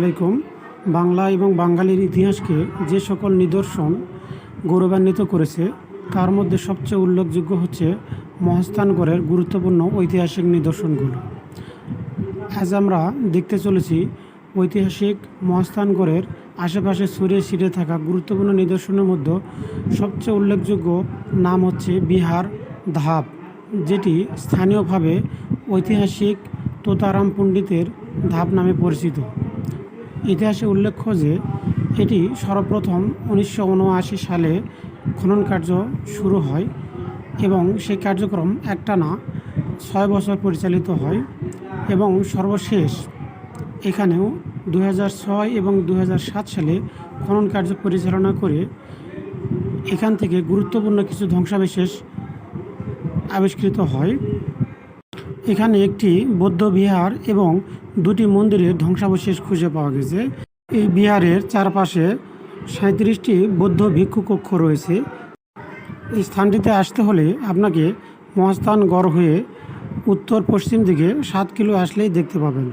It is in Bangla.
আলাইকুম। বাংলা এবং বাঙালির ইতিহাসকে যে সকল নিদর্শন গৌরবান্বিত করেছে, তার মধ্যে সবচেয়ে উল্লেখযোগ্য হচ্ছে মহাস্থানগড়ের গুরুত্বপূর্ণ ঐতিহাসিক নিদর্শনগুলো। আজ আমরা দেখতে চলেছি ঐতিহাসিক মহাস্থানগড়ের আশেপাশে ছড়িয়ে ছিটিয়ে থাকা গুরুত্বপূর্ণ নিদর্শনের মধ্যে সবচেয়ে উল্লেখযোগ্য নাম হচ্ছে বিহার ধাপ, যেটি স্থানীয়ভাবে ঐতিহাসিক তোতারাম পণ্ডিতের ধাপ নামে পরিচিত। ইতিহাসে উল্লেখ্য যে, এটি সর্বপ্রথম উনিশশো উনআশি সালে খনন কার্য শুরু হয় এবং সেই কার্যক্রম একটানা ছয় বছর পরিচালিত হয় এবং সর্বশেষ এখানেও দু এবং দু হাজার সাত সালে খনন কার্য পরিচালনা করে এখান থেকে গুরুত্বপূর্ণ কিছু ধ্বংসাবশেষ আবিষ্কৃত হয়। এখানে একটি বৌদ্ধ বিহার এবং দুটি মন্দিরের ধ্বংসাবশেষ খুঁজে পাওয়া গেছে। এই বিহারের চারপাশে সাঁত্রিশটি বৌদ্ধ ভিক্ষু কক্ষ রয়েছে। এই স্থানটিতে আসতে হলে আপনাকে মহাস্থানগড় হয়ে উত্তর পশ্চিম দিকে সাত কিলো আসলেই দেখতে পাবেন।